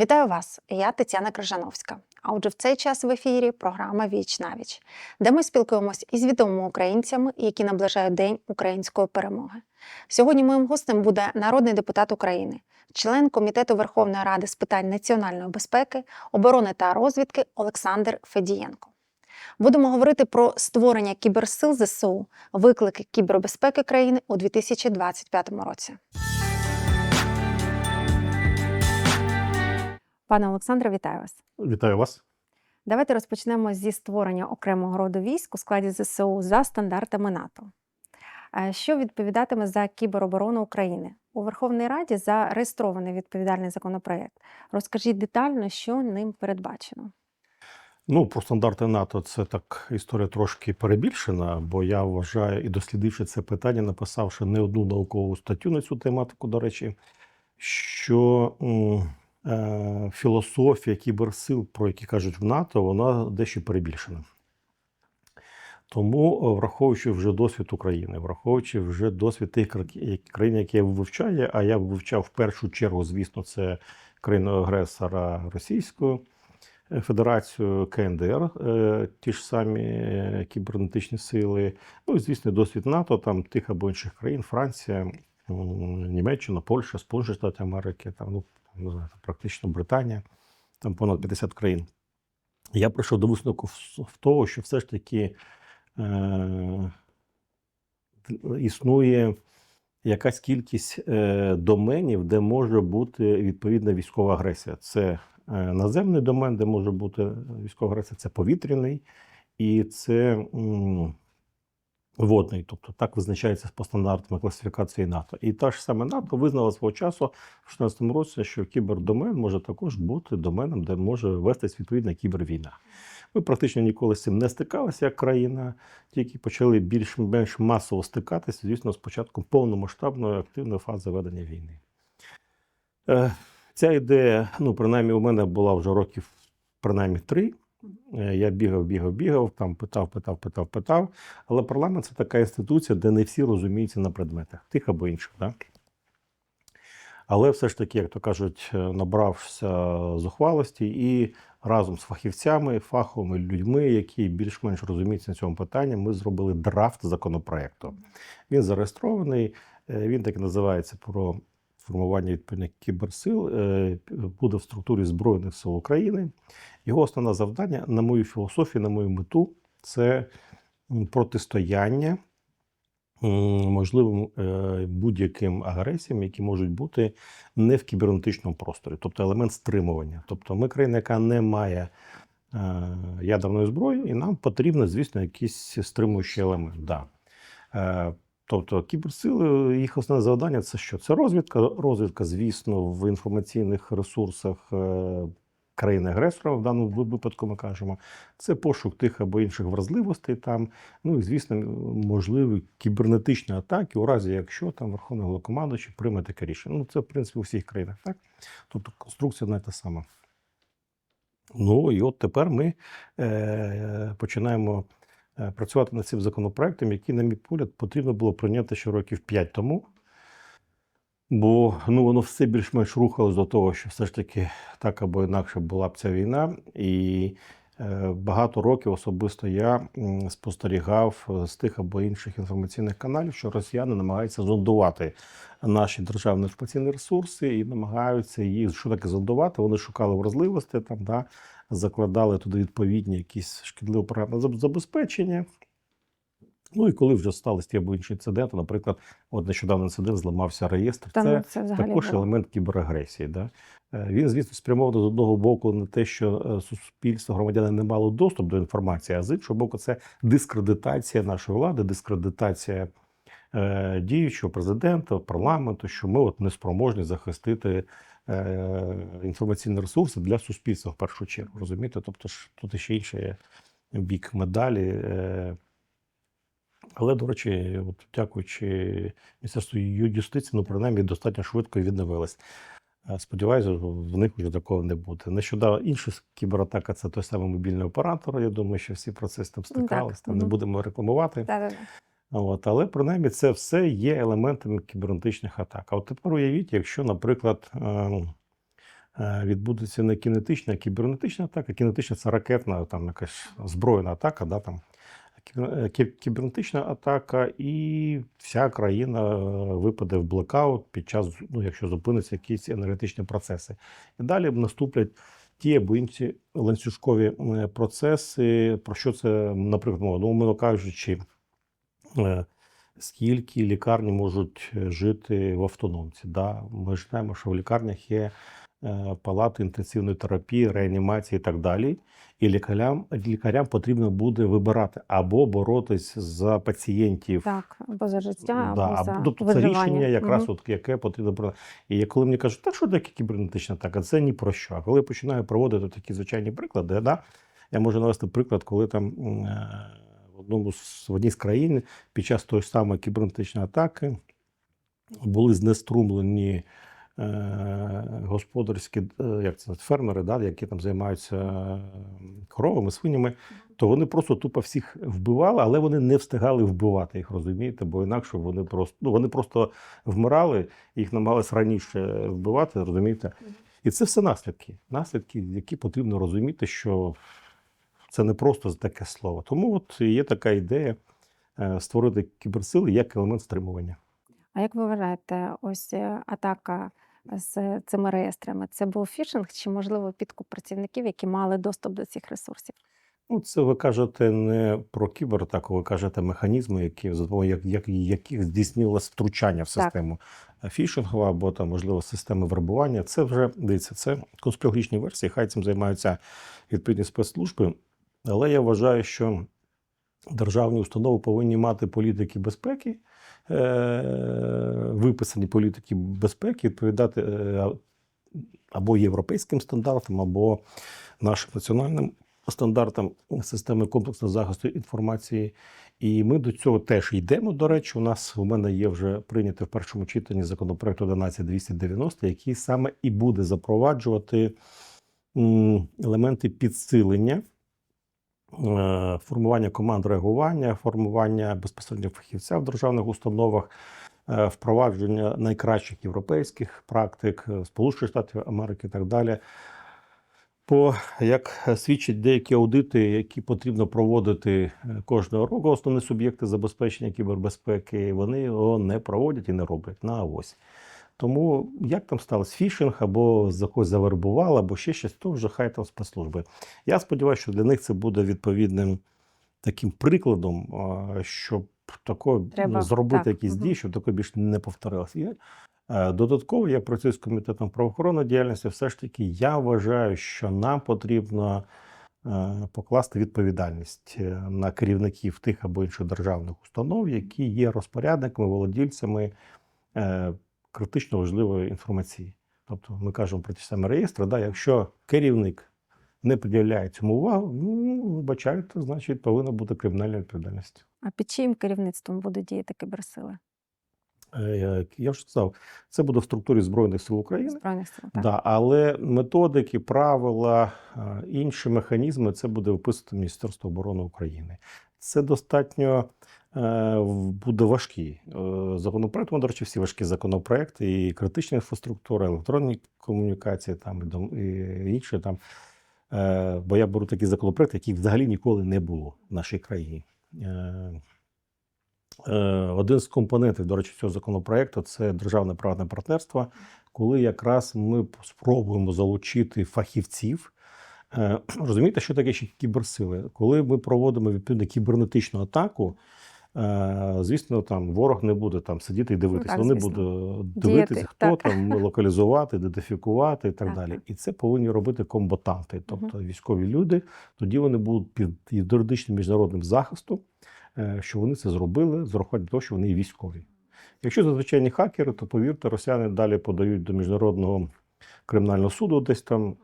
Вітаю вас! Я Тетяна Крижановська. А отже, в цей час в ефірі програма Віч на віч, де ми спілкуємось із відомими українцями, які наближають День української перемоги. Сьогодні моїм гостем буде народний депутат України, член Комітету Верховної Ради з питань національної безпеки, оборони та розвідки Олександр Федієнко. Будемо говорити про створення кіберсил ЗСУ, виклики кібербезпеки країни у 2025 році. Пане Олександре, вітаю вас. Вітаю вас. Давайте розпочнемо зі створення окремого роду військ у складі ЗСУ за стандартами НАТО. Е, Що відповідатиме за кібероборону України? У Верховній Раді зареєстрований відповідальний законопроект. Розкажіть детально, що ним передбачено. Ну, про стандарти НАТО це так історія трошки перебільшена, бо я вважаю і дослідивши це питання, написавши не одну наукову статтю на цю тематику, до речі, що філософія кіберсил, про які кажуть в НАТО, вона дещо перебільшена. Тому, е, враховуючи вже досвід України, враховуючи вже досвід тих країн, які я вивчаю, а я вивчав в першу чергу, звісно, це країну-агресора російську. е, Федерацію КНДР, е, ті ж самі е, кібернетичні сили. Ну і звісно, досвід НАТО, там тих або інших країн, Франція, Німеччина, Польща, Сполучені Штати Америки, там, ну, практично Британія, там понад 50 країн. Я прийшов до висновку в, того, що все ж таки е, існує якась кількість е, доменів, де може бути відповідна військова агресія. Це е, наземний домен, де може бути військова агресія, це повітряний і це м, водний. Тобто так визначається по стандартам класифікації НАТО. І та ж саме НАТО визнала свого часу в 2016 році, що кібердомен може також бути доменом, де може вестись відповідна кібервійна. Ми практично ніколи з цим не стикалися як країна, тільки почали більш-менш масово стикатися, звісно, з початком повномасштабної активної фази ведення війни. Е, Ця ідея, ну, принаймні, у мене була вже років принаймні три. Е, Я бігав, бігав, бігав, там питав, питав, питав, питав. Але парламент це така інституція, де не всі розуміються на предметах, тих або інших. Да? Але все ж таки, як то кажуть, е, набрався зухвалості і разом з фахівцями, фаховими людьми, які більш-менш розуміються на цьому питанні, ми зробили драфт законопроекту. Він зареєстрований, е, він так і називається про формування відповідних кіберсил, е, буде в структурі Збройних сил України. Його основне завдання, на мою філософію, на мою мету, це протистояння можливим е, будь-яким агресіям, які можуть бути не в кібернетичному просторі, тобто елемент стримування. Тобто ми країна, яка не має е, ядерної зброї, і нам потрібно, звісно, якийсь стримуючий елемент. Да. Тобто кіберсили, їх основне завдання це що? Це розвідка. Розвідка, звісно, в інформаційних ресурсах е, країни-агресора, в даному випадку ми кажемо, це пошук тих або інших вразливостей там. Ну і звісно, можливі кібернетичні атаки, у разі якщо там Верховний Головнокомандуючий прийме таке рішення. Ну, це в принципі у всіх країнах, так? Тобто конструкція не та сама. Ну і от тепер ми е, починаємо працювати над цим законопроектом, який, на мій погляд, потрібно було прийняти ще років 5 тому. Бо ну, воно все більш-менш рухалось до того, що все ж таки так або інакше була б ця війна. І е, багато років особисто я спостерігав е, з тих або інших інформаційних каналів, що росіяни намагаються зондувати наші державні інформаційні ресурси і намагаються їх що таке зондувати. Вони шукали вразливості там, да, закладали туди відповідні якісь шкідливі програмне забезпечення. Ну і коли вже сталися ті або інші інциденти, наприклад, от нещодавно інцидент зламався реєстр. Та це ну, це також було. елемент кіберагресії. Да? Е, Він, звісно, спрямований з одного боку на те, що е, суспільство, громадяни не мало доступ до інформації, а з іншого боку, це дискредитація нашої влади, дискредитація е, діючого президента, парламенту, що ми от неспроможні захистити е, інформаційні ресурси для суспільства в першу чергу. Розумієте? Тобто ж тут ще інший бік медалі. Е, але, до речі, от, дякуючи Міністерству юстиції, ну, принаймні, достатньо швидко відновилась. Е, Сподіваюся, в них вже такого не буде. Нещодавно інша кібератака це той самий мобільний оператор. Я думаю, що всі про це з тим стикалися. Там не будемо рекламувати. Та-та-та. От, але принаймні це все є елементами кібернетичних атак. А от тепер уявіть, якщо, наприклад, ем, е, відбудеться не кінетична, а кібернетична атака. Кінетична це ракетна, там якась збройна атака, да, там. Е, кі- Кібернетична атака, і вся країна е, випаде в блекаут під час, ну, якщо зупиняться якісь енергетичні процеси. І далі наступлять ті або інші ланцюжкові е, процеси. Про що це, наприклад, мова? Ну, умовно кажучи, е, скільки лікарні можуть е, жити в автономці. Да? Ми ж знаємо, що в лікарнях є е, палати інтенсивної терапії, реанімації і так далі. І лікарям, лікарям потрібно буде вибирати або боротись за пацієнтів. Так, або за життя, Да, або за тобто це рішення, якраз Мгм. от яке потрібно брати. І коли мені кажуть, та що таке кібернетична атака, це ні про що. А коли я починаю проводити такі звичайні приклади, да, я можу навести приклад, коли там е, одному з в одній з країн під час тої самої кібернетичної атаки були знеструмлені е, господарські е, як це фермери, да, які там займаються коровами, свинями, то вони просто тупо всіх вбивали, але вони не встигали вбивати їх, розумієте? Бо інакше вони просто ну вони просто вмирали, їх намагалися раніше вбивати, розумієте? І це все наслідки. Наслідки, які потрібно розуміти, що це не просто таке слово. Тому от є така ідея е, створити кіберсили як елемент стримування. А як ви вважаєте, ось е, атака з цими реєстрами це був фішинг чи, можливо, підкуп працівників, які мали доступ до цих ресурсів? Ну, це ви кажете не про кібератаку, ви кажете механізми, які за допомогою як, як, яких здійснилось втручання в Так. систему фішингу або там, можливо, системи вербування. Це вже дивіться, це конспірологічні версії. Хай цим займаються відповідні спецслужби. Але я вважаю, що державні установи повинні мати політики безпеки, е, виписані політики безпеки, відповідати е, або європейським стандартам, або нашим національним стандартам системи комплексного захисту інформації. І ми до цього теж йдемо. До речі, у нас у мене є вже прийнятий в першому читанні законопроект 11290, який саме і буде запроваджувати елементи підсилення. Е, Формування команд реагування, формування безпосередньо фахівця в державних установах, е, впровадження найкращих європейських практик, е, Сполучених Штатів Америки і так далі. По як свідчать деякі аудити, які потрібно проводити кожного року, основні суб'єкти забезпечення кібербезпеки, вони його не проводять і не роблять на авось. Тому як там сталося фішинг, або за когось завербували, або ще щось, то вже хай там спецслужби. Я сподіваюся, що для них це буде відповідним таким прикладом, щоб такого Треба, зробити так, якісь дії, щоб таке більше не повторилося. Е, Додатково я працюю з комітетом правоохоронної діяльності. Все ж таки, я вважаю, що нам потрібно е, покласти відповідальність е, на керівників тих або інших державних установ, які є розпорядниками, володільцями критично важливої інформації. Тобто ми кажемо про ті самі реєстри. Да, якщо керівник не приділяє цьому увагу, ну вибачайте, значить повинна бути кримінальна відповідальність. А під чиїм керівництвом будуть діяти кіберсили Е, Я вже сказав, це буде в структурі Збройних сил України. Збройних сил? Так. Да, але методики, правила, е, інші механізми це буде виписати Міністерство оборони України. Це достатньо буде важкий е, законопроект. До речі, всі важкі законопроекти, і критична інфраструктура, електронні комунікації, там і, дом- і там. Е, Бо я беру такі законопроекти, яких взагалі ніколи не було в нашій країні. Е, Е, Один з компонентів, до речі, цього законопроекту це державне приватне партнерство, коли якраз ми спробуємо залучити фахівців. Е, Розумієте, що таке ще кіберсили? Коли ми проводимо відповідно кібернетичну атаку, е, звісно, там ворог не буде там сидіти і дивитися. Ну Вони будуть Діяти, дивитися, хто так. там локалізувати, ідентифікувати і так, Так, далі. І це повинні робити комбатанти, тобто військові люди. Тоді вони будуть під юридичним міжнародним захистом, е, що вони це зробили з урахуванням того, що вони військові. Якщо це звичайні хакери, то повірте, росіяни далі подають до міжнародного кримінального суду десь там,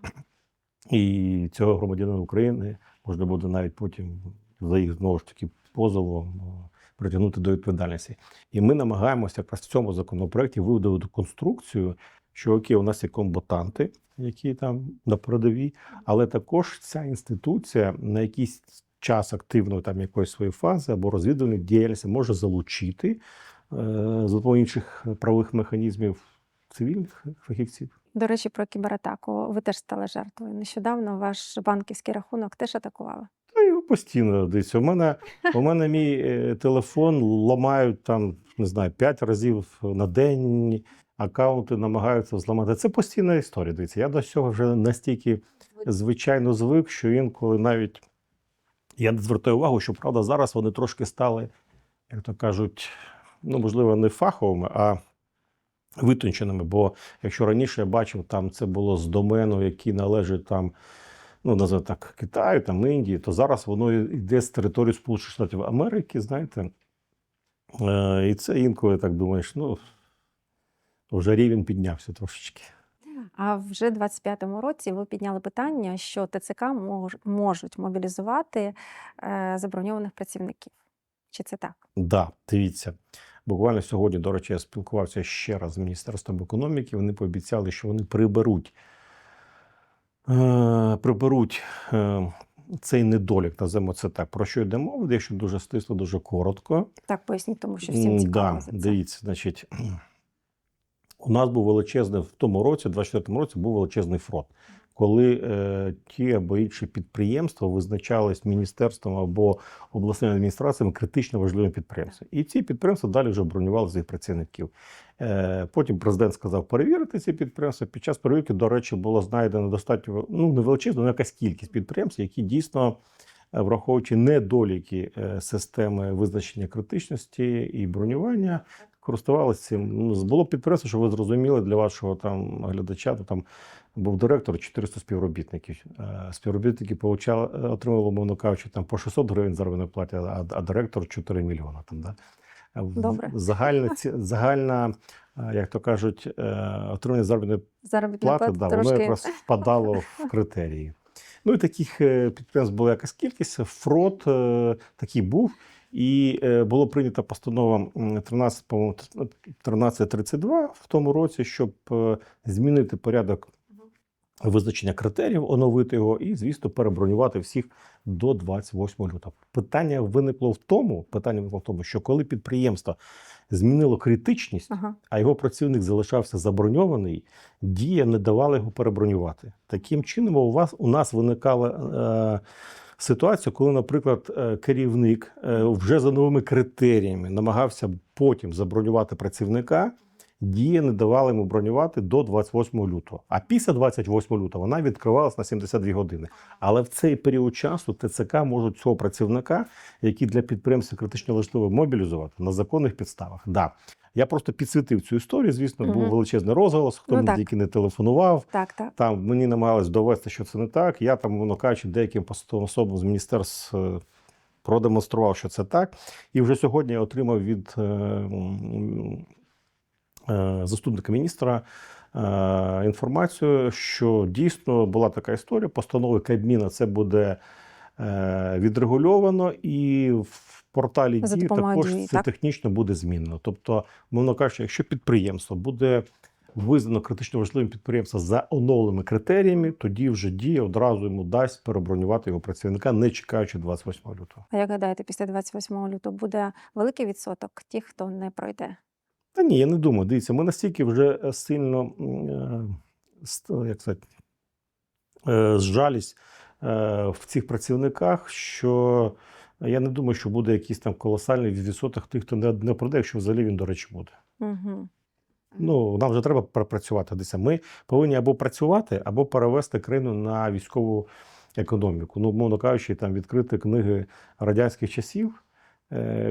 і цього громадянина України можна буде навіть потім за їх знову ж таки позовом е, притягнути до відповідальності. І ми намагаємося якраз в цьому законопроекті виводити конструкцію, що окей, у нас є комбатанти, які там на передовій, але також ця інституція на якийсь час активної там якоїсь своєї фази або розвідувальної діяльності може залучити е, за допомогою інших правових механізмів цивільних фахівців. До речі, про кібератаку. Ви теж стали жертвою. Нещодавно ваш банківський рахунок теж атакували. Та його постійно дивіться. У мене, у мене мій е, телефон ламають там, не знаю, п'ять разів на день. Акаунти намагаються зламати. Це постійна історія. Дивіться, я до цього вже настільки звичайно звик, що інколи навіть я не звертаю увагу, що правда зараз вони трошки стали, як то кажуть, ну можливо, не фаховими, а витонченими. Бо якщо раніше я бачив, там це було з домену, який належить там, ну називаємо так, Китаю, там Індії, то зараз воно йде з території Сполучених Штатів Америки, знаєте. Е, і це інколи так думаєш, ну вже рівень піднявся трошечки. А вже в 25-му році ви підняли питання, що ТЦК мож, можуть мобілізувати е, заброньованих працівників. Чи це так? Да, дивіться. Буквально сьогодні, до речі, я спілкувався ще раз з Міністерством економіки. Вони пообіцяли, що вони приберуть, приберуть е, цей недолік, називаємо це так. Про що йде мова, якщо дуже стисло, дуже коротко. Так, поясніть, тому що всім цікаво да, дивіться, значить, у нас був величезний в тому році, 24-му році, був величезний фронт, коли е, ті або інші підприємства визначались міністерством або обласними адміністраціями критично важливими підприємствами. І ці підприємства далі вже бронювали своїх працівників. Е, потім президент сказав перевірити ці підприємства. Під час перевірки, до речі, було знайдено достатньо ну не але якась кількість підприємств, які дійсно. е, Враховуючи недоліки е, системи визначення критичності і бронювання, користувалися цим. Ну, було підприємство, що ви зрозуміли для вашого там глядача, то там був директор 400 співробітників. Е, Співробітники получали, е, отримували, мовно кажучи, там по 600 гривень заробітної плати, а, а директор 4 мільйони. Там, да? Е, Добре. Загальна, загальна, як то кажуть, отримання заробітної Заробітна плати, да, воно якраз впадало в критерії. Ну і таких підприємств була якась кількість. Фрод такий був. І було прийнята постанова 13, 1332 в тому році, щоб змінити порядок визначення критеріїв, оновити його і, звісно, перебронювати всіх до 28 лютого. Питання виникло в тому, питання виникло в тому, що коли підприємство змінило критичність, ага. а його працівник залишався заброньований, дія не давала його перебронювати. Таким чином, у вас у нас виникала е, ситуація, коли, наприклад, е, керівник е, вже за новими критеріями намагався потім забронювати працівника. Дія не давала йому бронювати до 28 лютого. А після 28 лютого вона відкривалась на 72 години. Але в цей період часу ТЦК можуть цього працівника, який для підприємства критично важливо, мобілізувати на законних підставах. Да. Я просто підсвітив цю історію. Звісно, був величезний розголос, хто Ну, мені тільки не телефонував. Так, так. Там мені намагались довести, що це не так. Я там, воно кажучи, деяким особам з міністерств е, продемонстрував, що це так. І вже сьогодні я отримав від е, заступника міністра е, інформацію, що дійсно була така історія. Постанови Кабміна це буде е, відрегульовано, і в порталі За дії також Дії, це так? технічно буде змінено. Тобто, мовно кажучи, якщо підприємство буде визнано критично важливим підприємством за оновленими критеріями, тоді вже дія одразу йому дасть перебронювати його працівника, не чекаючи 28 лютого. А як гадаєте, після 28 лютого буде великий відсоток тих, хто не пройде? Та ні, я не думаю. Дивіться, ми настільки вже е, сильно е, як сказати, е, зжались в цих працівниках, що я не думаю, що буде якийсь там колосальний відсоток тих, хто не, не пройде, якщо взагалі він, до речі, буде. Угу. Ну, нам вже треба пропрацювати. Дивіться, ми повинні або працювати, або перевести країну на військову економіку. Ну, мовно кажучи, там відкрити книги радянських часів,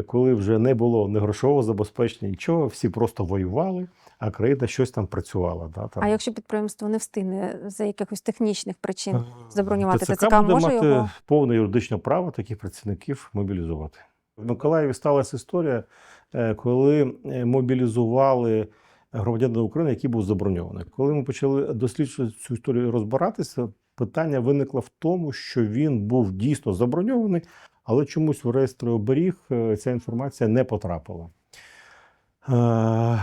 коли вже не було ні грошового забезпечення, нічого, всі просто воювали, а країна щось там працювала. Да, там. А якщо підприємство не встигне за якихось технічних причин Е, забронювати ТЦК ТЦК, буде може мати його? повне юридичне право таких працівників мобілізувати. В Миколаєві сталася історія, е, коли е, мобілізували громадянина України, який був заброньований. Коли ми почали досліджувати цю історію розбиратися, питання виникло в тому, що він був дійсно заброньований, але чомусь в реєстрі оберіг е, ця інформація не потрапила. Е,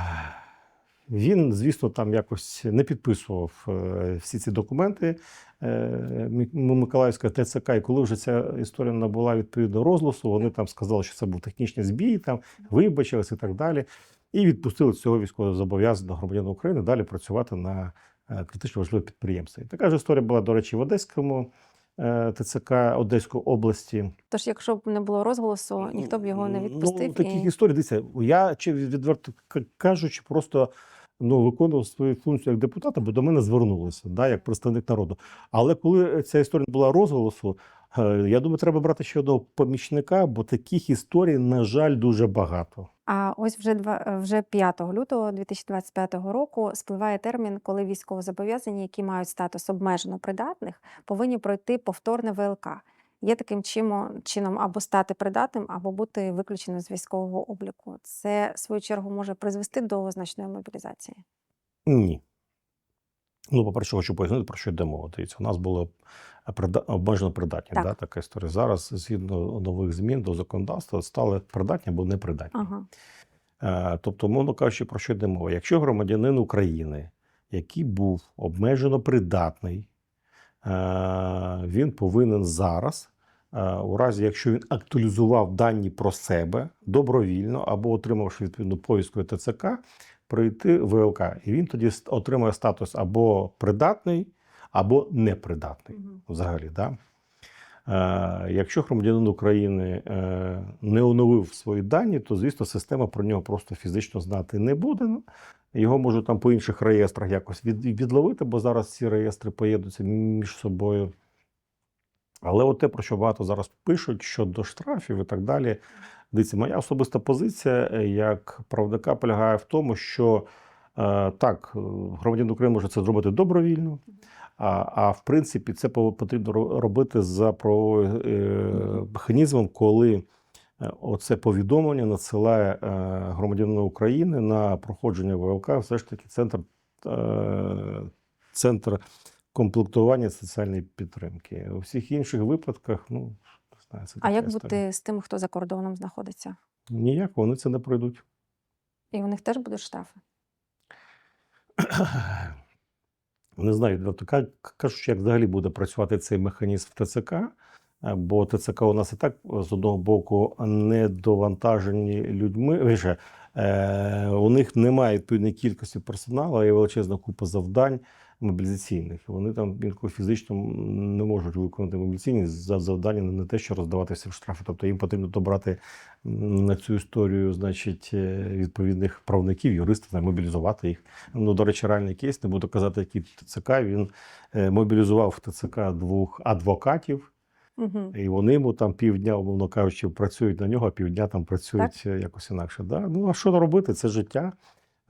Він, звісно, там якось не підписував е, всі ці документи. Е, Миколаївська ТЦК, і коли вже ця історія набула відповідного розголосу, вони там сказали, що це був технічний збій, там вибачились і так далі. І відпустили цього військовозобов'язаного громадянина України далі працювати на критично важливе підприємство. І така ж історія була, до речі, в Одеському ТЦК Одеської області. Тож, якщо б не було розголосу, ніхто б його не відпустив. Ну, таких і... історій, дивіться, я чи відверто кажучи, просто ну, виконував свою функцію як депутата, бо до мене звернулися, да, як представник народу. Але коли ця історія була розголосу, е, я думаю, треба брати ще одного помічника, бо таких історій, на жаль, дуже багато. А ось вже два вже 5 лютого 2025 року спливає термін, коли військовозобов'язані, які мають статус обмежено придатних, повинні пройти повторне ВЛК. Є таким чином або стати придатним, або бути виключеним з військового обліку. Це в свою чергу може призвести до значної мобілізації. Ні. Ну, по-перше, хочу пояснити, про що йде мова. Дивіться, у нас було обмежено придатні, Так. да, така історія. Зараз, згідно нових змін до законодавства, стали придатні або непридатні. Ага. Е, Тобто, мовно кажучи, про що йде мова? Якщо громадянин України, який був обмежено придатний, е, він повинен зараз, е, у разі, якщо він актуалізував дані про себе добровільно або отримавши відповідну повістку ТЦК, пройти ВЛК. І він тоді отримує статус або придатний, або непридатний взагалі. Да? Е, якщо громадянин України е, не оновив свої дані, то звісно система про нього просто фізично знати не буде. Його можуть там по інших реєстрах якось від, відловити, бо зараз ці реєстри поєднуються між собою. Але от те, про що багато зараз пишуть щодо штрафів і так далі. Дивіться, моя особиста позиція е, як правника полягає в тому, що е, так, е, громадянин України може це зробити добровільно, а, а в принципі це потрібно робити за правовим механізмом, коли оце повідомлення надсилає е, громадянин України на проходження ВЛК, все ж таки центр, центр комплектування соціальної підтримки. У всіх інших випадках, ну, це А як історія. бути з тим, хто за кордоном знаходиться? Ніяк, вони це не пройдуть. І у них теж будуть штрафи? Не знаю, відверто ка- кажучи, як взагалі буде працювати цей механізм в ТЦК, е, бо ТЦК у нас і так е, з одного боку недовантажені людьми. Е, у них немає відповідної кількості персоналу, є величезна купа завдань мобілізаційних. Вони там інколи фізично не можуть виконати мобілізаційні за- завдання не те, що роздавати всім штрафи. Тобто їм потрібно добрати на цю історію, значить, е, відповідних правників, юристів, мобілізувати їх. Ну, до речі, реальний кейс, не буду казати, який ТЦК. Він е, мобілізував в ТЦК двох адвокатів, Угу. і вони йому там півдня, умовно кажучи, працюють на нього, а півдня там працюють е, якось інакше. Да? Ну, а що робити? Це життя.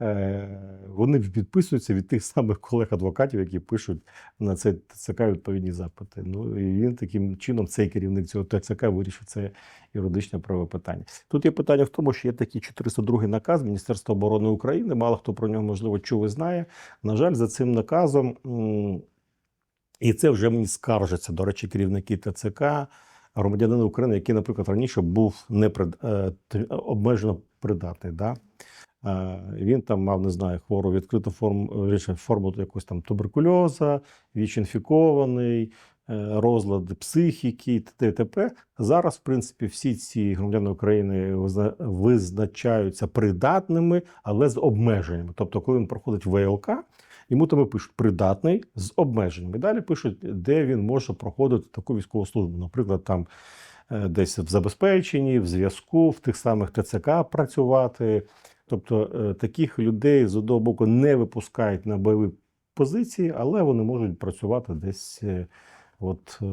Е, Вони підписуються від тих самих колег-адвокатів, які пишуть на цей ТЦК відповідні запити. Ну і він таким чином, цей керівник цього ТЦК вирішив це юридичне правове питання. Тут є питання в тому, що є такий 402 наказ Міністерства оборони України. Мало хто про нього можливо чув і знає. На жаль, за цим наказом, і це вже мені скаржаться, до речі, керівники ТЦК, громадянини України, який, наприклад, раніше був неприд... е, т- обмежено придатний. Да? Е, Він там мав, не знаю, хвору відкриту форму, форму якогось там туберкульоза, ВІЧ-інфікований, е, розлади психіки, т.т. Зараз, в принципі, всі ці громадяни України визначаються придатними, але з обмеженнями. Тобто, коли він проходить ВЛК, йому там пишуть придатний з обмеженнями. Далі пишуть, де він може проходити таку військову службу. Наприклад, там е, десь в забезпеченні, в зв'язку, в тих самих ТЦК працювати. Тобто е, таких людей з одного боку не випускають на бойові позиції, але вони можуть працювати десь е, от, е,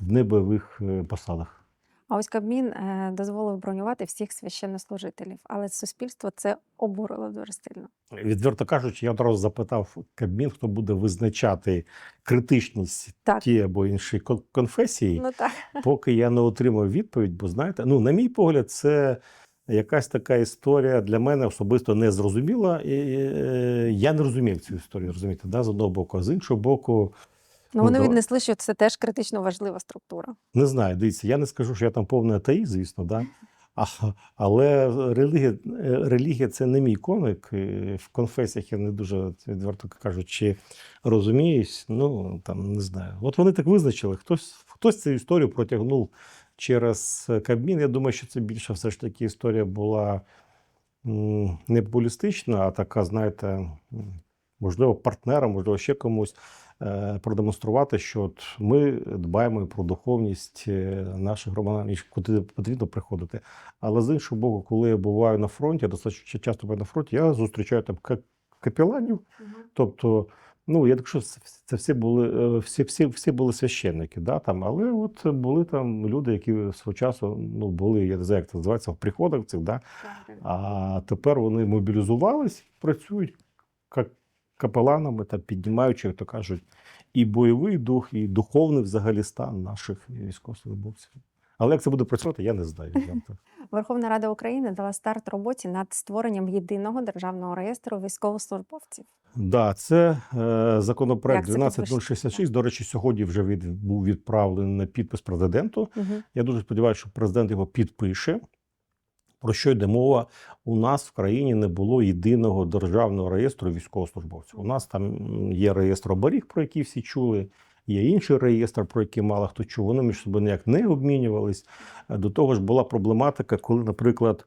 в небойових посадах. А ось Кабмін дозволив бронювати всіх священнослужителів, але суспільство це обурило дуже сильно. Відверто кажучи, я одразу запитав Кабмін, хто буде визначати критичність Так. тієї або іншої конфесії, Ну так. поки я не отримав відповідь, бо знаєте, ну, на мій погляд, це якась така історія для мене особисто не зрозуміла. І, е, я не розумів цю історію, розумієте, да? з одного боку, а з іншого боку, Ну вони да. віднесли, що це теж критично важлива структура. не знаю, дивіться, я не скажу, що я там повний атеїст, звісно, да? а, але релігія, е, релігія це не мій коник. В конфесіях я не дуже, відверто кажучи, розуміюсь. Ну, там, не знаю. От вони так визначили, хтось, хтось цю історію протягнув через Кабмін. Я думаю, що це більше все ж таки історія була не популістична, а така, знаєте, можливо, партнерам, можливо, ще комусь е, продемонструвати, що от ми дбаємо про духовність е, наших громадян, і куди потрібно приходити. Але з іншого боку, коли я буваю на фронті, я достатньо часто буваю на фронті, я зустрічаю там ка- капеланів, Тобто, ну, я якщо це це всі були е, всі, всі, всі були священники, да, там, але от були там люди, які свого часу ну, були, я не знаю, як це називається, в приходах цих, да, а тепер вони мобілізувались, працюють як капеланами, там, піднімаючи, як то кажуть, і бойовий дух, і духовний взагалі стан наших військовослужбовців. Але як це буде працювати, я не знаю. Верховна Рада України дала старт роботі над створенням єдиного державного реєстру військовослужбовців. Да, це е, законопроект Як це 12066. До речі, сьогодні вже від, був відправлений на підпис президенту. Угу. Я дуже сподіваюся, що президент його підпише. Про що йде мова? У нас в країні не було єдиного державного реєстру військовослужбовців. У нас там є реєстр оберіг, про який всі чули. Є інший реєстр, про який мало хто чув. Вони між собою ніяк не обмінювались. Е, До того ж, була проблематика, коли, наприклад,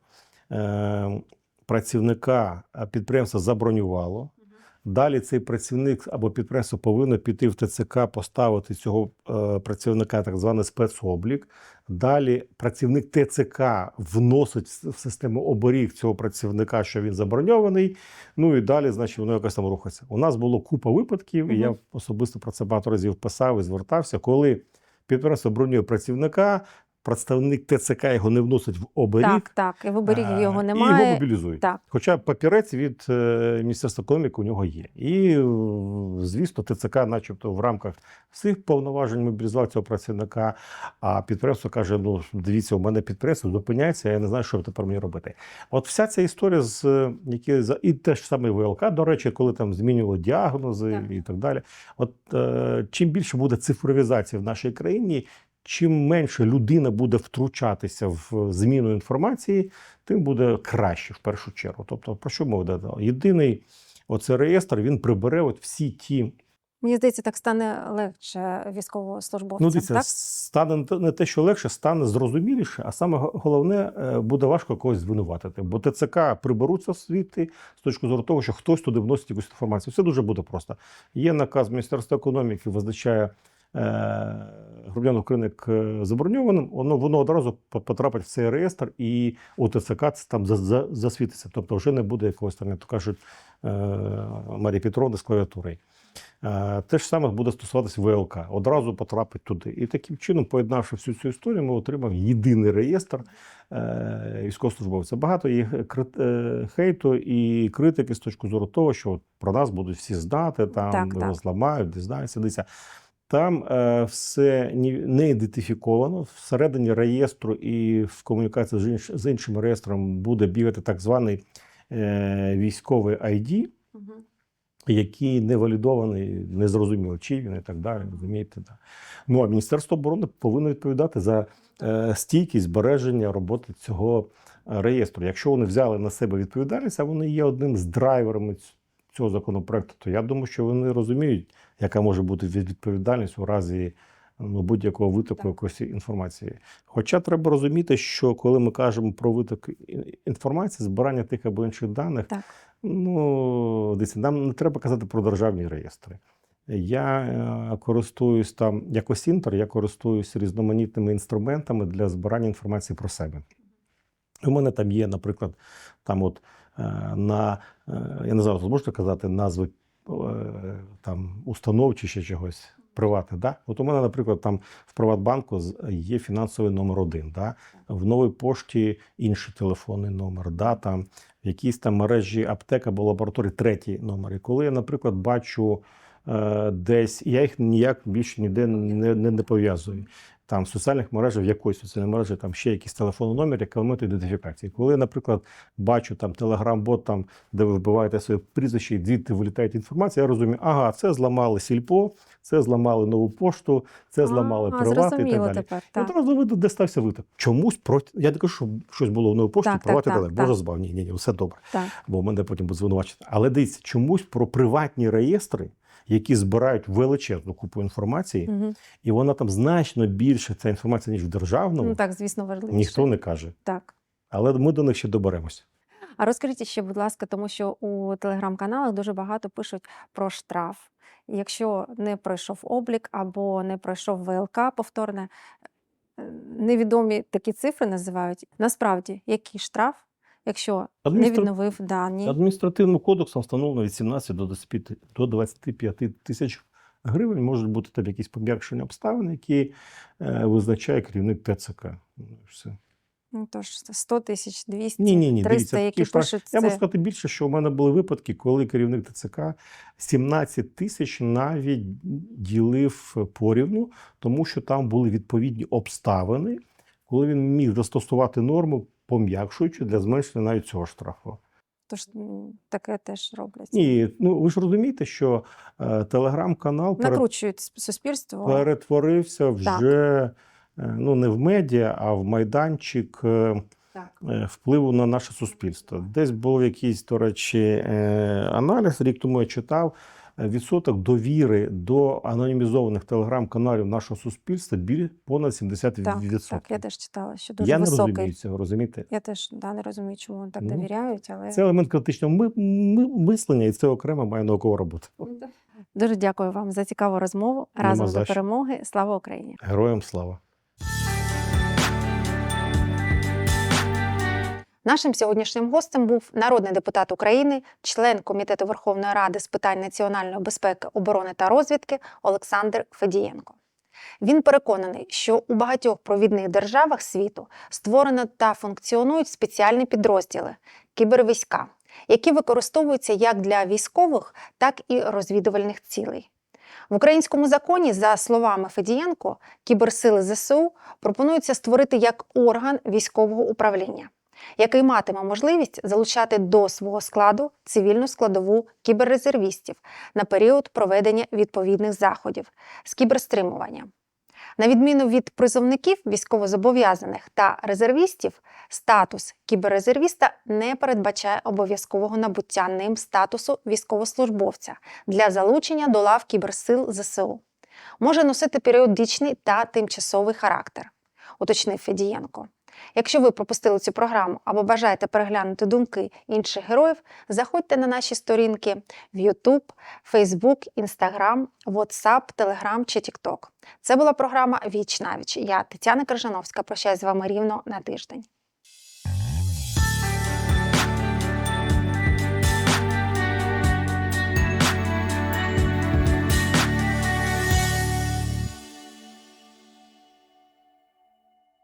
е, працівника е, підприємства забронювало. Далі цей працівник або підприємство повинно піти в ТЦК, поставити цього е, працівника так званий спецоблік. Далі працівник ТЦК вносить в систему оберіг цього працівника, що він заброньований. Ну і далі, значить, воно якось там рухається. У нас було купа випадків, і я особисто про це багато разів писав і звертався, коли підприємство бронює працівника, представник ТЦК його не вносить в оберіг. Так, так. І в оберіг а, його І його мобілізують. Так. Хоча папірець від е, Міністерства економіки у нього є. І, е, звісно, ТЦК, начебто, в рамках всіх повноважень мобілізував цього працівника. А підприємство каже: ну, дивіться, у мене підприємство зупиняється, я не знаю, що тепер мені робити. От вся ця історія з е, які і те ж саме ВЛК, до речі, коли там змінювали діагнози Так. і так далі. От е, чим більше буде цифровізації в нашій країні. Чим менше людина буде втручатися в зміну інформації, тим буде краще в першу чергу. Тобто, про що мова йде? Єдиний оцей реєстр він прибере от всі ті. Мені здається, так стане легше військовослужбовцям. Ну, дивіться, так? стане не те- що легше, стане зрозуміліше, а саме головне е, буде важко когось звинуватити. Бо ТЦК приберуться звідти з точки зору того, що хтось туди вносить якусь інформацію. Все дуже буде просто. Є наказ Міністерства економіки, визначає. Е, Громадян України як е, заброньованим, воно воно одразу потрапить в цей реєстр, і у ТЦК це там за- за- засвітиться. Тобто вже не буде якогось там, як то кажуть, е, Марії Петровни з клавіатурою. Е, Те ж саме буде стосуватися ВЛК. Одразу потрапить туди. І таким чином, поєднавши всю цю історію, ми отримав єдиний реєстр військовослужбовця. Багато є е, хейту і критики з точки зору того, що про нас будуть всі знати, там Так, так. зламають, дізнаються. Там е, все не ідентифіковано. Всередині реєстру і в комунікації з, інш, з іншим реєстром буде бігати так званий е, військовий ID, Мгм. який не валідований, не зрозуміло, чи він і так далі. Розумієте, да. Ну а Міністерство оборони повинно відповідати за е, стійкість збереження роботи цього реєстру. Якщо вони взяли на себе відповідальність, а вони є одним з драйверами цього законопроекту, то я думаю, що вони розуміють, яка може бути відповідальність у разі ну, будь-якого витоку Так. якоїсь інформації. Хоча треба розуміти, що коли ми кажемо про виток інформації, збирання тих або інших даних, Так. Ну, дивіться, нам не треба казати про державні реєстри. Я е, користуюсь там як осінтер, я користуюсь різноманітними інструментами для збирання інформації про себе. У мене там є, наприклад, там от на е, я не знаю, можете казати назви е, там установ чи ще чогось приватних. Да? От у мене, наприклад, там в Приватбанку є фінансовий номер один. Да? В новій пошті інший телефонний номер. Да? Там в якійсь там мережі аптек або лабораторії третій номер. І коли я, наприклад, бачу е, десь, я їх ніяк більше ніде не, не, не пов'язую. Там в соціальних мережах, в якоїсь соціальній мережі там ще якийсь телефонний номер, як елемент ідентифікації. Коли, наприклад, бачу там телеграм-бот, там, де ви вбиваєте своє прізвище, і звідти вилітає інформація, я розумію, ага, це зламали сільпо, це зламали нову пошту, це зламали приват і так далі. тепер. І одразу видно, де стався виток. Чомусь проти. Я не кажу, що щось було в новій пошті, приват і так, далі. Боже збав. Ні, ні, ні, все добре. так. Бо мене потім будуть звинувачити. Але дивіться, чомусь про приватні реєстри, які збирають величезну купу інформації, Мгм. і вона там значно більше ця інформація, ніж в державному, Ну так, звісно, важливо. ніхто не каже. Так. Але ми до них ще доберемося. А розкажіть ще, будь ласка, тому що у телеграм-каналах дуже багато пишуть про штраф. Якщо не пройшов облік або не пройшов ВЛК повторне, е, невідомі такі цифри називають. Насправді, який штраф, якщо не відновив дані? Адміністративним кодексом встановлено від 17 до 25, до 25 тисяч гривень. Можуть бути там якісь пом'якшені обставини, які е, визначає керівник ТЦК. Ну, все. Ну, тож 100 тисяч, 200, Ні, ні, ні, 300, дивіться, які штраф- пишуть Я можу сказати більше, що у мене були випадки, коли керівник ТЦК 17 тисяч навіть ділив порівну, тому що там були відповідні обставини, коли він міг застосувати норму, пом'якшуючи для зменшення навіть цього штрафу. Тож таке теж роблять. Ні, ну ви ж розумієте, що е, телеграм-канал Накручують с- суспільство. перетворився вже е, ну не в медіа, а в майданчик. е, Так. е, впливу на наше суспільство. Десь був якийсь, до речі, е, аналіз. Рік тому я читав. Відсоток довіри до анонімізованих телеграм-каналів нашого суспільства біль понад 70%. Так, так, я теж читала, що дуже я не розумію цього, розумієте? Я теж да, не розумію, чому вони так Ну, довіряють, але Це елемент критичного ми- ми- мислення, і це окремо має наукову роботу. дуже дякую вам за цікаву розмову. Разом за до перемоги. Слава Україні! Героям слава! Нашим сьогоднішнім гостем був народний депутат України, член Комітету Верховної Ради з питань національної безпеки, оборони та розвідки Олександр Федієнко. Він переконаний, що у багатьох провідних державах світу створено та функціонують спеціальні підрозділи кібервійська, які використовуються як для військових, так і розвідувальних цілей. В українському законі, за словами Федієнко, кіберсили ЗСУ пропонується створити як орган військового управління який матиме можливість залучати до свого складу цивільну складову кіберрезервістів на період проведення відповідних заходів з кіберстримування. На відміну від призовників військовозобов'язаних та резервістів, статус кіберрезервіста не передбачає обов'язкового набуття ним статусу військовослужбовця для залучення до лав кіберсил ЗСУ. Може носити періодичний та тимчасовий характер, уточнив Федієнко. Якщо ви пропустили цю програму або бажаєте переглянути думки інших героїв, заходьте на наші сторінки в YouTube, Facebook, Instagram, WhatsApp, Telegram чи TikTok. Це була програма Віч навіч. Я Тетяна Крижановська. Прощаюсь з вами рівно на тиждень.